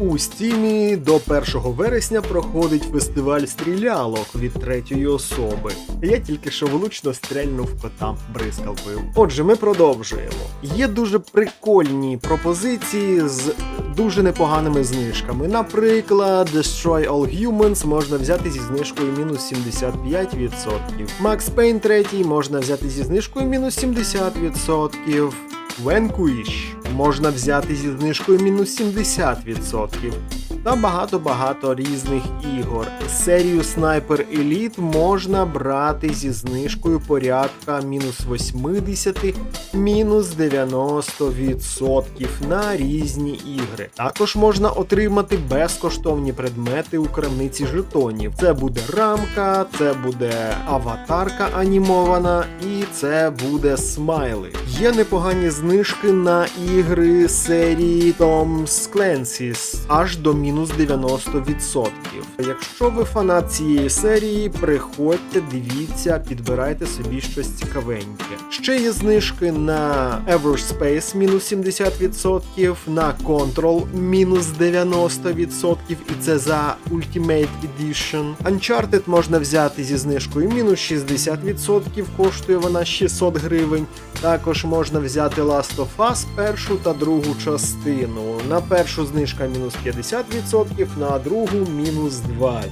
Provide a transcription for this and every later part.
У стімі до 1 вересня проходить фестиваль стрілялок від третьої особи. Я тільки що влучно стрельнув кота бризкалкою. Отже, ми продовжуємо. Є дуже прикольні пропозиції з дуже непоганими знижками. Наприклад, Destroy All Humans можна взяти зі знижкою мінус 75%. Max Payne 3 можна взяти зі знижкою мінус 70%. Vanquish можна взяти зі знижкою мінус 70%. Та багато-багато різних ігор. Серію Sniper Elite можна брати зі знижкою порядка мінус 80, мінус 90% на різні ігри. Також можна отримати безкоштовні предмети у крамниці жетонів. Це буде рамка, це буде аватарка анімована і це буде смайли. Є непогані знижки на ігри серії Tom Clancy's аж до мінус 90%. Якщо ви фанат цієї серії, приходьте, дивіться, підбирайте собі щось цікавеньке. Ще є знижки на Everspace мінус 70%, на Control мінус 90%, і це за Ultimate Edition. Uncharted можна взяти зі знижкою мінус 60%, коштує вона 600 гривень. Також можна взяти Last of Us першу та другу частину. На першу знижка мінус 50%, на другу мінус 20%.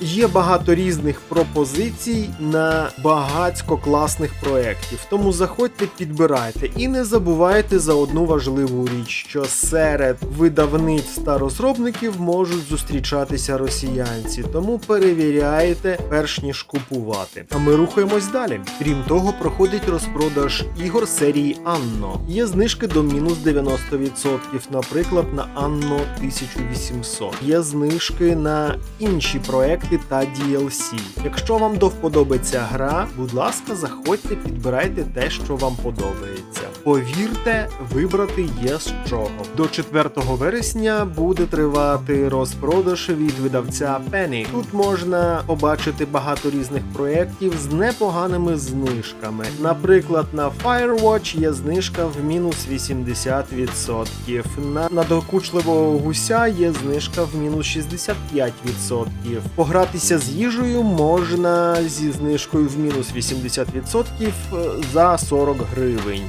Є багато різних пропозицій на багатько класних проєктів, тому заходьте, підбирайте і не забувайте за одну важливу річ, що серед видавництв та розробників можуть зустрічатися росіянці, тому перевіряйте перш ніж купувати. А ми рухаємось далі. Крім того, проходить розпродаж ігор серії Анно. Є знижки до мінус 90%, наприклад, на Анно 1800. Є знижки на інші проекти та DLC. Якщо вам до вподобається гра, будь ласка, заходьте, підбирайте те, що вам подобається. Повірте, вибрати є з чого. До 4 вересня буде тривати розпродаж від видавця Penny. Тут можна побачити багато різних проєктів з непоганими знижками. Наприклад, на Firewatch є знижка в мінус 80%. На надокучливого гуся є знижка в мінус 65%. Погратися з їжею можна зі знижкою в мінус 80% за 40 гривень.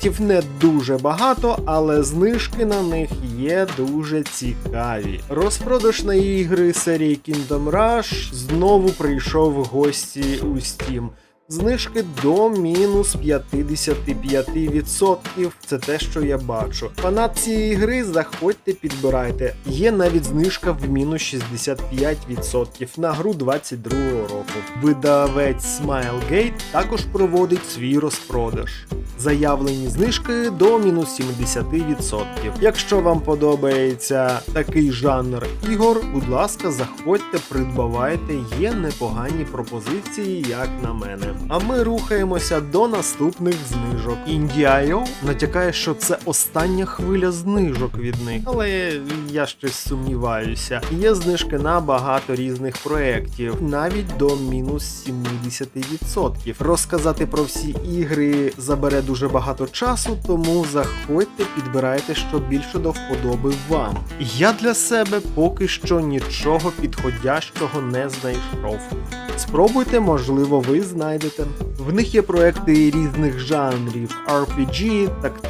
Проєктів не дуже багато, але знижки на них є дуже цікаві. Розпродаж на ігри серії Kingdom Rush знову прийшов в гості у Steam. Знижки до мінус 55%. Це те, що я бачу. Фанат цієї гри, заходьте, підбирайте. Є навіть знижка в мінус 65% на гру 22 року. Видавець Smilegate також проводить свій розпродаж. Заявлені знижки до мінус 70%. Якщо вам подобається такий жанр ігор, будь ласка, заходьте, придбавайте, є непогані пропозиції, як на мене. А ми рухаємося до наступних знижок. Indie.io натякає, що це остання хвиля знижок від них, але я щось сумніваюся. Є знижки на багато різних проєктів, навіть до мінус 70%. Розказати про всі ігри забере дуже багато часу, тому заходьте, підбирайте, що більше до вподоби вам. Я для себе поки що нічого підходящого не знайшов. Спробуйте, можливо, ви знайдете. В них є проекти різних жанрів: RPG, тактичні,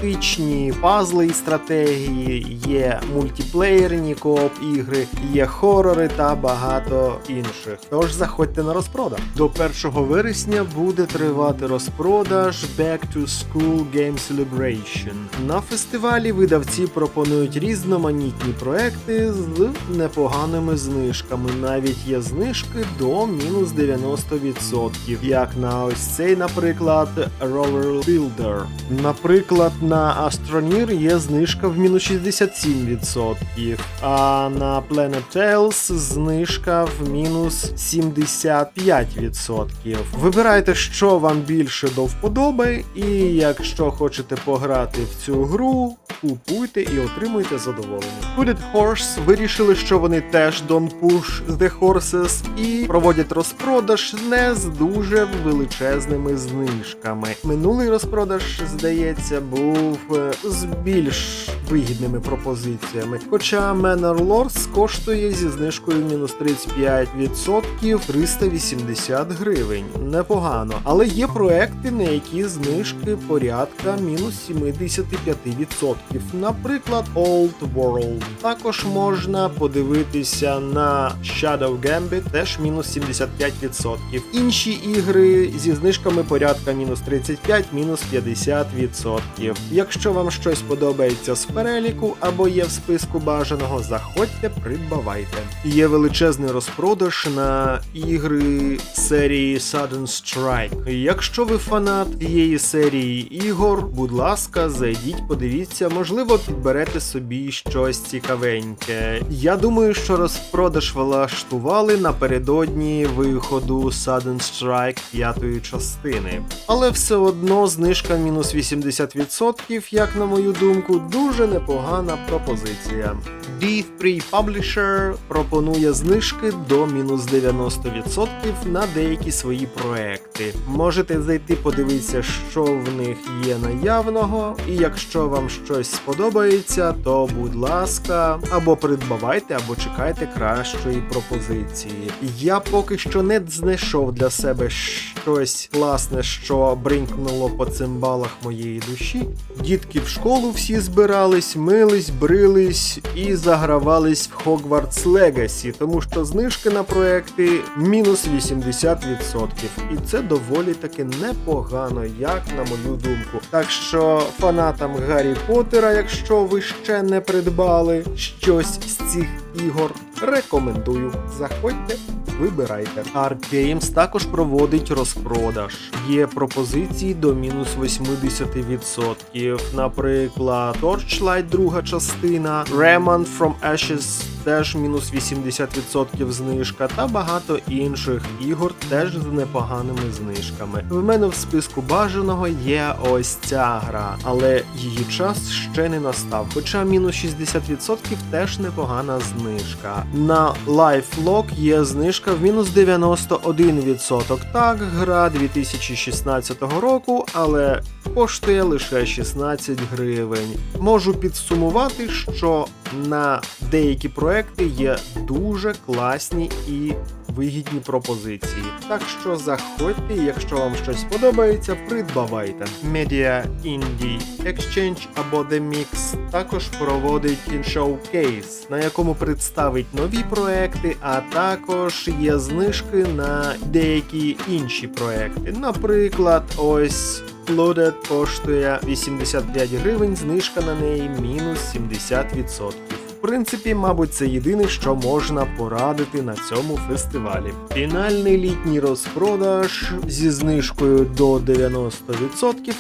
пазли і стратегії, є мультиплеєрні кооп ігри, є хорори та багато інших. Тож заходьте на розпродаж. До 1 вересня буде тривати розпродаж Back to School Game Celebration. На фестивалі видавці пропонують різноманітні проекти з непоганими знижками. Навіть є знижки до мінус 90%, як на ось цей, наприклад, Roller Builder. Наприклад, на Astroneer є знижка в мінус 67%, а на Planet Tales знижка в мінус 75%. Вибирайте, що вам більше до вподоби, і якщо хочете пограти в цю гру, купуйте і отримуйте задоволення. Hooded Horse вирішили, що вони теж don't push the horses і проводять розпродаж не з дуже величезними знижками. Минулий розпродаж, здається, був е, з більш вигідними пропозиціями. Хоча Manor Lords коштує зі знижкою мінус 35% 380 гривень. Непогано. Але є проекти, на які знижки порядка мінус 75%. Наприклад, Old World. Також можна подивитися на Shadow Gambit, теж мінус 75%. Інші ігри зі знижками порядка мінус 35, мінус 50%. Якщо вам щось подобається з переліку або є в списку бажаного, заходьте, придбавайте. Є величезний розпродаж на ігри серії Sudden Strike. Якщо ви фанат цієї серії ігор, будь ласка, зайдіть, подивіться, можливо, підберете собі щось цікавеньке. Я думаю, що розпродаж влаштували напередодні виходу Sudden Strike п'ятої частини. Але все одно знижка мінус 80%, як на мою думку, дуже непогана пропозиція. D3 Publisher пропонує знижки до мінус 90% на деякі свої проекти. Можете зайти подивитися, що в них є наявного, і якщо вам щось сподобається, то будь ласка, або придбавайте, або чекайте кращої пропозиції. Я поки що не знайшов для себе щось класне, що бринкнуло по цимбалах моєї душі. Дітки в школу всі збирались, мились, брились і загравались в Hogwarts Legacy, тому що знижки на проекти мінус 80%. І це доволі таки непогано, як на мою думку. Так що фанатам Гаррі Поттера, якщо ви ще не придбали щось з цих ігор, рекомендую. Заходьте, вибирайте. Arc Games також проводить розпродаж. Є пропозиції до мінус 80%. Наприклад, Torchlight друга частина, Remand from Ashes теж мінус 80% знижка, та багато інших ігор теж з непоганими знижками. В мене в списку бажаного є ось ця гра, але її час ще не настав. Хоча мінус 60% теж непогана знижка. На LifeLock є знижка в мінус 91%. Так, гра 2016 року, але коштує лише 16 гривень. Можу підсумувати, що на деякі проекти є дуже класні і вигідні пропозиції. Так що заходьте, якщо вам щось подобається, придбавайте. Media Indie Exchange або The Mix також проводить шоукейс, на якому представить нові проекти, а також є знижки на деякі інші проекти. Наприклад, ось. Loaded коштує 85 гривень, знижка на неї мінус 70%. Принципі, мабуть, це єдине, що можна порадити на цьому фестивалі. Фінальний літній розпродаж зі знижкою до 90%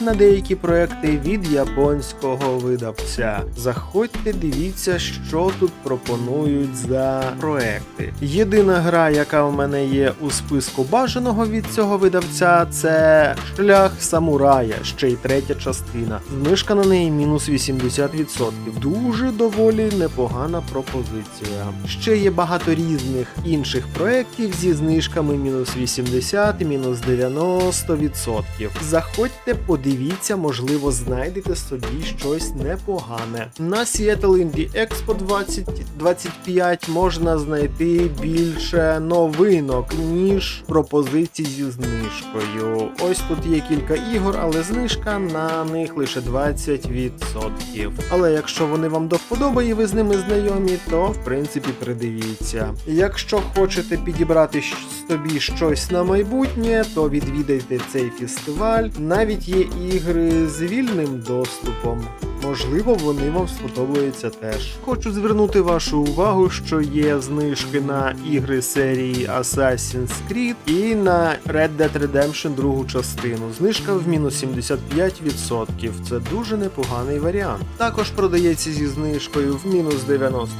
на деякі проекти від японського видавця. Заходьте, дивіться, що тут пропонують за проекти. Єдина гра, яка в мене є у списку бажаного від цього видавця, це шлях самурая, ще й третя частина. Знижка на неї мінус 80%. Дуже доволі непогано непогана пропозиція. Ще є багато різних інших проєктів зі знижками мінус 80, мінус 90%. Заходьте, подивіться, можливо, знайдете собі щось непогане. На Seattle Indie Expo 2025 можна знайти більше новинок, ніж пропозицій зі знижкою. Ось тут є кілька ігор, але знижка на них лише 20%. Але якщо вони вам до вподоби і ви з ними знайомі, то в принципі придивіться. Якщо хочете підібрати собі щось на майбутнє, то відвідайте цей фестиваль. Навіть є ігри з вільним доступом. Можливо, вони вам сподобаються теж. Хочу звернути вашу увагу, що є знижки на ігри серії Assassin's Creed і на Red Dead Redemption другу частину. Знижка в мінус 75%. Це дуже непоганий варіант. Також продається зі знижкою в мінус 90%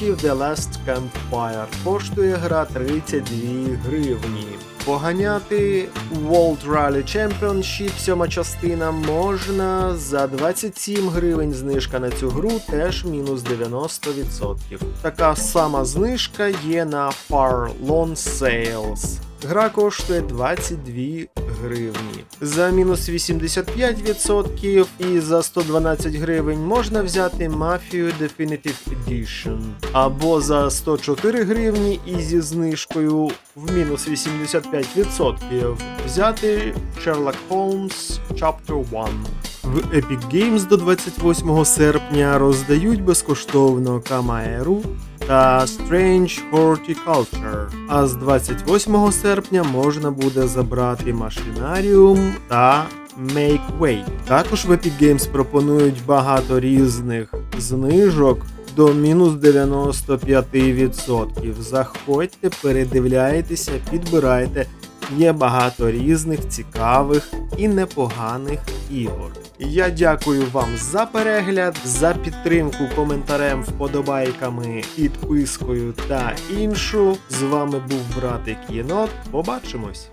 The Last Campfire. Коштує гра 32 гривні. Поганяти World Rally Championship, сьома частина, можна за 27 гривень. Знижка на цю гру теж мінус 90%. Така сама знижка є на Far Lawn Sales. Гра коштує 22 гривні. За мінус 85% і за 112 гривень можна взяти Mafia Definitive Edition. Або за 104 гривні і зі знижкою в мінус 85% взяти Sherlock Holmes Chapter 1. В Epic Games до 28 серпня роздають безкоштовно Камаеру та Strange Horticulture. А з 28 серпня можна буде забрати машинаріум та Make Way. Також в Epic Games пропонують багато різних знижок до мінус 95%. Заходьте, передивляйтеся, підбирайте. Є багато різних цікавих і непоганих ігор. Я дякую вам за перегляд, за підтримку коментарем, вподобайками, підпискою та іншу. З вами був братик Єнот. Побачимось!